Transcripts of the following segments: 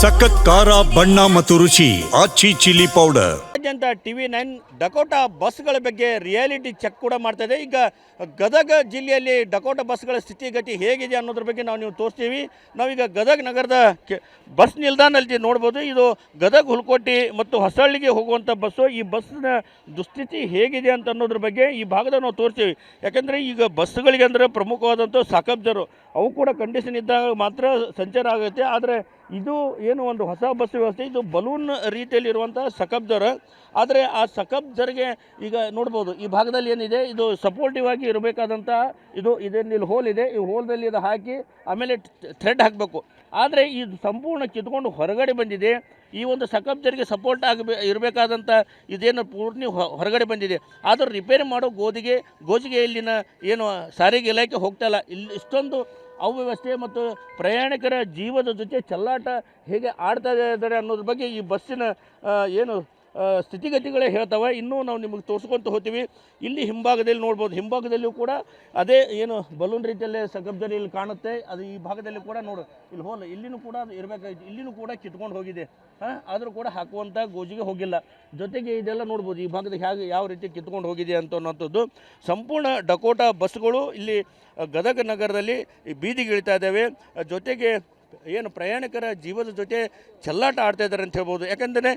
ಸಖತ್ ಖಾರ, ಬಣ್ಣ ಮತ್ತು ರುಚಿ ಆಚಿ ಚಿಲ್ಲಿ ಪೌಡರ್. ರಾಜ್ಯಾಂತ ಟಿವಿ ನೈನ್ ಡಕೋಟಾ ಬಸ್ಗಳ ಬಗ್ಗೆ ರಿಯಾಲಿಟಿ ಚೆಕ್ ಕೂಡ ಮಾಡ್ತಾ ಇದೆ. ಈಗ ಗದಗ ಜಿಲ್ಲೆಯಲ್ಲಿ ಡಕೋಟಾ ಬಸ್ಗಳ ಸ್ಥಿತಿಗತಿ ಹೇಗಿದೆ ಅನ್ನೋದ್ರ ಬಗ್ಗೆ ನಾವು ನೀವು ತೋರಿಸ್ತೀವಿ. ನಾವೀಗ ಗದಗ ನಗರದ ಬಸ್ ನಿಲ್ದಾಣದಲ್ಲಿ ನೋಡ್ಬೋದು. ಇದು ಗದಗ ಹುಲ್ಕೋಟಿ ಮತ್ತು ಹೊಸಳ್ಳಿಗೆ ಹೋಗುವಂಥ ಬಸ್ಸು. ಈ ಬಸ್ನ ದುಸ್ಥಿತಿ ಹೇಗಿದೆ ಅಂತ ಅನ್ನೋದ್ರ ಬಗ್ಗೆ ಈ ಭಾಗದ ನಾವು ತೋರಿಸ್ತೀವಿ. ಯಾಕೆಂದರೆ ಈಗ ಬಸ್ಗಳಿಗೆ ಅಂದರೆ ಪ್ರಮುಖವಾದಂಥ ಸಾಕಬ್ಜರು. ಅವು ಕೂಡ ಕಂಡೀಷನ್ ಇದ್ದಾಗ ಮಾತ್ರ ಸಂಚಾರ ಆಗುತ್ತೆ. ಆದರೆ ಇದು ಏನು ಒಂದು ಹೊಸ ಬಸ್ ವ್ಯವಸ್ಥೆ, ಇದು ಬಲೂನ್ ರೀತಿಯಲ್ಲಿರುವಂಥ ಸಕಬ್ಜರ್. ಆದರೆ ಆ ಸಕಬ್ಜರ್ಗೆ ಈಗ ನೋಡ್ಬೋದು, ಈ ಭಾಗದಲ್ಲಿ ಏನಿದೆ, ಇದು ಸಪೋರ್ಟಿವ್ ಆಗಿ ಇರಬೇಕಾದಂಥ ಇದು ಇದನ್ನು ಇಲ್ಲಿ ಹೋಲ್ ಇದೆ, ಈ ಹೋಲ್ದಲ್ಲಿ ಇದು ಹಾಕಿ ಆಮೇಲೆ ಥ್ರೆಡ್ ಹಾಕಬೇಕು. ಆದರೆ ಇದು ಸಂಪೂರ್ಣ ಕಿತ್ಕೊಂಡು ಹೊರಗಡೆ ಬಂದಿದೆ, ಈ ಒಂದು ಸಕಬ್ಜರ್ಗೆ ಸಪೋರ್ಟ್ ಆಗಬೇ ಇರಬೇಕಾದಂಥ ಇದೇನು ಪೂರ್ತಿ ಹೊರಗಡೆ ಬಂದಿದೆ. ಆದರೂ ರಿಪೇರಿ ಮಾಡೋ ಗೋದಿಗೆ, ಗೋಜಿಗೆ ಇಲ್ಲಿನ ಏನು ಸಾರಿಗೆ ಇಲಾಖೆ ಹೋಗ್ತಾಯಿಲ್ಲ ಇಲ್ಲಿ ಇಷ್ಟೊಂದು ಅವ್ಯವಸ್ಥೆ ಮತ್ತು ಪ್ರಯಾಣಿಕರ ಜೀವದ ಜೊತೆ ಚೆಲ್ಲಾಟ ಹೇಗೆ ಆಡ್ತಾ ಇದ್ದಾರೆ ಅನ್ನೋದ್ರ ಬಗ್ಗೆ ಈ ಬಸ್ಸಿನ ಏನು ಸ್ಥಿತಿಗತಿಗಳೇ ಹೇಳ್ತವೆ. ಇನ್ನೂ ನಾವು ನಿಮಗೆ ತೋರಿಸ್ಕೊಂತ ಹೋಗ್ತೀವಿ. ಇಲ್ಲಿ ಹಿಂಭಾಗದಲ್ಲಿ ನೋಡ್ಬೋದು. ಹಿಂಭಾಗದಲ್ಲಿಯೂ ಕೂಡ ಅದೇ ಏನು ಬಲೂನ್ ರೀತಿಯಲ್ಲೇ ಸಗಬ್ಜರಿ ಇಲ್ಲಿ ಕಾಣುತ್ತೆ. ಅದು ಈ ಭಾಗದಲ್ಲಿ ಕೂಡ ನೋಡು. ಇಲ್ಲಿ ಹೋಲ್, ಇಲ್ಲಿನೂ ಕೂಡ ಇರಬೇಕಾಗಿತ್ತು ಇಲ್ಲಿನೂ ಕೂಡ ಕಿತ್ಕೊಂಡು ಹೋಗಿದೆ. ಹಾಂ, ಆದರೂ ಕೂಡ ಹಾಕುವಂಥ ಗೋಜಿಗೆ ಹೋಗಿಲ್ಲ. ಜೊತೆಗೆ ಇದೆಲ್ಲ ನೋಡ್ಬೋದು. ಈ ಭಾಗದ ಹೇಗೆ ಯಾವ ರೀತಿ ಕಿತ್ಕೊಂಡು ಹೋಗಿದೆ ಅಂತ ಅನ್ನೋಂಥದ್ದು. ಸಂಪೂರ್ಣ ಡಕೋಟಾ ಬಸ್ಗಳು ಇಲ್ಲಿ ಗದಗ ನಗರದಲ್ಲಿ ಈ ಬೀದಿಗೆ ಇಳಿತಾ ಇದ್ದಾವೆ. ಜೊತೆಗೆ ಏನು ಪ್ರಯಾಣಿಕರ ಜೀವದ ಜೊತೆ ಚೆಲ್ಲಾಟ ಆಡ್ತಾ ಇದ್ದಾರೆ ಅಂತ ಹೇಳ್ಬೋದು. ಯಾಕಂದರೆ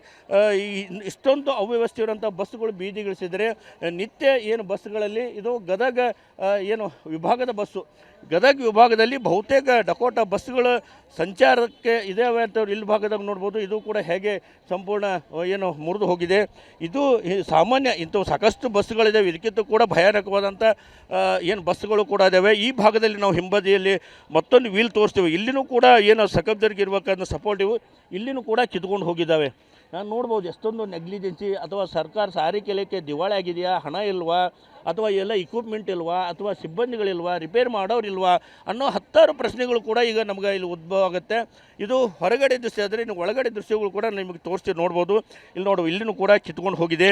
ಈ ಇಷ್ಟೊಂದು ಅವ್ಯವಸ್ಥೆ ಇರುವಂಥ ಬಸ್ಸುಗಳು ಬೀದಿಗಿಳಿಸಿದರೆ ನಿತ್ಯ ಏನು ಬಸ್ಗಳಲ್ಲಿ ಇದು ಗದಗ ಏನು ವಿಭಾಗದ ಬಸ್ಸು. ಗದಗ ವಿಭಾಗದಲ್ಲಿ ಬಹುತೇಕ ಡಕೋಟಾ ಬಸ್ಸುಗಳು ಸಂಚಾರಕ್ಕೆ ಇದಾವೆ ಅಂತ ಇಲ್ಲಿ ಭಾಗದಾಗ ನೋಡ್ಬೋದು. ಇದು ಕೂಡ ಹೇಗೆ ಸಂಪೂರ್ಣ ಏನು ಮುರಿದು ಹೋಗಿದೆ. ಇದು ಸಾಮಾನ್ಯ ಇಂಥವು ಸಾಕಷ್ಟು ಬಸ್ಸುಗಳಿದ್ದಾವೆ ಇದಕ್ಕಿಂತ ಕೂಡ ಭಯಾನಕವಾದಂಥ ಏನು ಬಸ್ಸುಗಳು ಕೂಡ ಇದ್ದಾವೆ ಈ ಭಾಗದಲ್ಲಿ ನಾವು ಹಿಂಬದಿಯಲ್ಲಿ ಮತ್ತೊಂದು ವೀಲ್ ತೋರಿಸ್ತೀವಿ. ಇಲ್ಲಿನೂ ಕೂಡ ಏನು ಸಕಬ್ದರ್ಗೆ ಇರಬೇಕಾದ ಸಪೋರ್ಟಿವ್ ಇಲ್ಲಿನೂ ಕೂಡ ಕಿತ್ಕೊಂಡು ಹೋಗಿದ್ದಾವೆ. ನಾನು ನೋಡ್ಬೋದು ಎಷ್ಟೊಂದು ನೆಗ್ಲಿಜೆನ್ಸಿ ಅಥವಾ ಸರ್ಕಾರ ಸಾರಿಗೆ ಇಲಾಖೆ ದಿವಾಳಿ ಆಗಿದೆಯಾ, ಹಣ ಇಲ್ವಾ ಅಥವಾ ಎಲ್ಲ ಇಕ್ವಿಪ್ಮೆಂಟ್ ಇಲ್ವಾ, ಅಥವಾ ಸಿಬ್ಬಂದಿಗಳಿಲ್ವಾ ರಿಪೇರ್ ಮಾಡೋರಿಲ್ವಾ ಅನ್ನೋ ಹತ್ತಾರು ಪ್ರಶ್ನೆಗಳು ಕೂಡ ಈಗ ನಮ್ಗೆ ಇಲ್ಲಿ ಉದ್ಭವ ಆಗುತ್ತೆ. ಇದು ಹೊರಗಡೆ ದೃಶ್ಯ ಆದರೆ ಇನ್ನು ಒಳಗಡೆ ದೃಶ್ಯಗಳು ಕೂಡ ನಿಮಗೆ ತೋರಿಸಿ ನೋಡ್ಬೋದು. ಇಲ್ಲಿ ನೋಡು, ಇಲ್ಲಿನೂ ಕೂಡ ಕಿತ್ಕೊಂಡು ಹೋಗಿದೆ.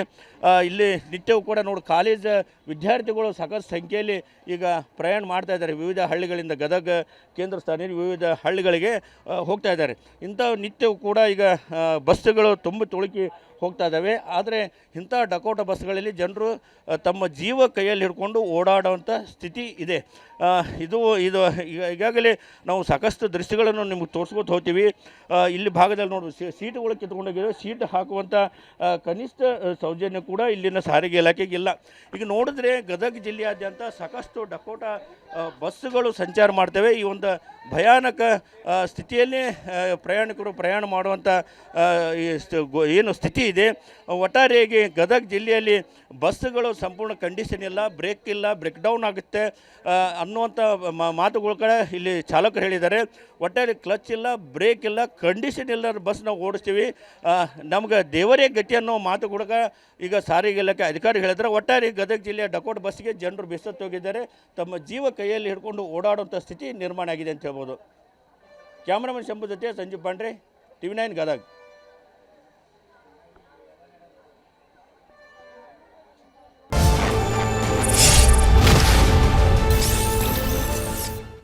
ಇಲ್ಲಿ ನಿತ್ಯವೂ ಕೂಡ ನೋಡು ಕಾಲೇಜ್ ವಿದ್ಯಾರ್ಥಿಗಳು ಸಾಕಷ್ಟು ಸಂಖ್ಯೆಯಲ್ಲಿ ಈಗ ಪ್ರಯಾಣ ಮಾಡ್ತಾ ಇದ್ದಾರೆ. ವಿವಿಧ ಹಳ್ಳಿಗಳಿಂದ ಗದಗ, ಕೇಂದ್ರ ಸ್ಥಾನ ವಿವಿಧ ಹಳ್ಳಿಗಳಿಗೆ ಹೋಗ್ತಾ ಇದ್ದಾರೆ. ಇಂಥ ನಿತ್ಯವೂ ಕೂಡ ಈಗ ಬಸ್ಸುಗಳು ತುಂಬ ತುಳುಕಿ ಹೋಗ್ತಾ ಇದ್ದಾವೆ. ಆದರೆ ಇಂಥ ಡಕೋಟ ಬಸ್ಗಳಲ್ಲಿ ಜನರು ತಮ್ಮ ಜೀವ ಕೈಯಲ್ಲಿ ಹಿಡ್ಕೊಂಡು ಓಡಾಡುವಂಥ ಸ್ಥಿತಿ ಇದೆ. ಇದು ಇದು ಈಗ, ಈಗಾಗಲೇ ನಾವು ಸಾಕಷ್ಟು ದೃಶ್ಯಗಳನ್ನು ನಿಮ್ಗೆ ತೋರಿಸ್ಕೊತ ಹೋಗ್ತೀವಿ. ಇಲ್ಲಿ ಭಾಗದಲ್ಲಿ ನೋಡು ಸೀಟುಗಳು ಕಿತ್ಕೊಂಡೋಗಿರೋ ಸೀಟ್ ಹಾಕುವಂಥ ಕನಿಷ್ಠ ಸೌಜನ್ಯ ಕೂಡ ಇಲ್ಲಿನ ಸಾರಿಗೆ ಇಲಾಖೆಗೆ ಇಲ್ಲ ಈಗ ನೋಡಿದ್ರೆ ಗದಗ ಜಿಲ್ಲೆಯಾದ್ಯಂತ ಸಾಕಷ್ಟು ಡಕೋಟ ಬಸ್ಸುಗಳು ಸಂಚಾರ ಮಾಡ್ತವೆ. ಈ ಒಂದು ಭಯಾನಕ ಸ್ಥಿತಿಯಲ್ಲಿ ಪ್ರಯಾಣಿಕರು ಪ್ರಯಾಣ ಮಾಡುವಂಥ ಏನು ಸ್ಥಿತಿ ಇದೆ. ಒಟ್ಟಾರೆಯಾಗಿ ಗದಗ ಜಿಲ್ಲೆಯಲ್ಲಿ ಬಸ್ಸುಗಳು ಸಂಪೂರ್ಣ ಕಂಡೀಷನ್ ಇಲ್ಲ, ಬ್ರೇಕ್ ಇಲ್ಲ, ಬ್ರೇಕ್ ಡೌನ್ ಆಗುತ್ತೆ. ಅನ್ನುವಂಥ ಮಾತುಗಳ ಕಡೆ ಇಲ್ಲಿ ಚಾಲಕರು ಹೇಳಿದ್ದಾರೆ. ಒಟ್ಟಾರೆ ಕ್ಲಚ್ ಇಲ್ಲ, ಬ್ರೇಕ್ ಇಲ್ಲ, ಕಂಡೀಷನ್ ಇಲ್ಲ ಬಸ್ ನಾವು ಓಡಿಸ್ತೀವಿ ನಮ್ಗೆ ದೇವರೇ ಗತಿ ಅನ್ನೋ ಮಾತುಗಳ ಈಗ ಸಾರಿಗೆ ಇಲಾಖೆ ಅಧಿಕಾರಿ ಹೇಳಿದ್ರೆ ಒಟ್ಟಾರೆ ಗದಗ ಜಿಲ್ಲೆಯ ಡಕೋಟ್ ಬಸ್ಗೆ ಜನರು ಬೆಸತ್ತೋಗಿದ್ದಾರೆ ತಮ್ಮ ಜೀವ ಕೈಯಲ್ಲಿ ಹಿಡ್ಕೊಂಡು ಓಡಾಡುವಂಥ ಸ್ಥಿತಿ ನಿರ್ಮಾಣ ಆಗಿದೆ ಅಂತ ಹೇಳ್ಬೋದು. ಕ್ಯಾಮ್ರಾಮನ್ ಶಂಭು ಜೊತೆ Sanjeev Pandre T V nine Gadag.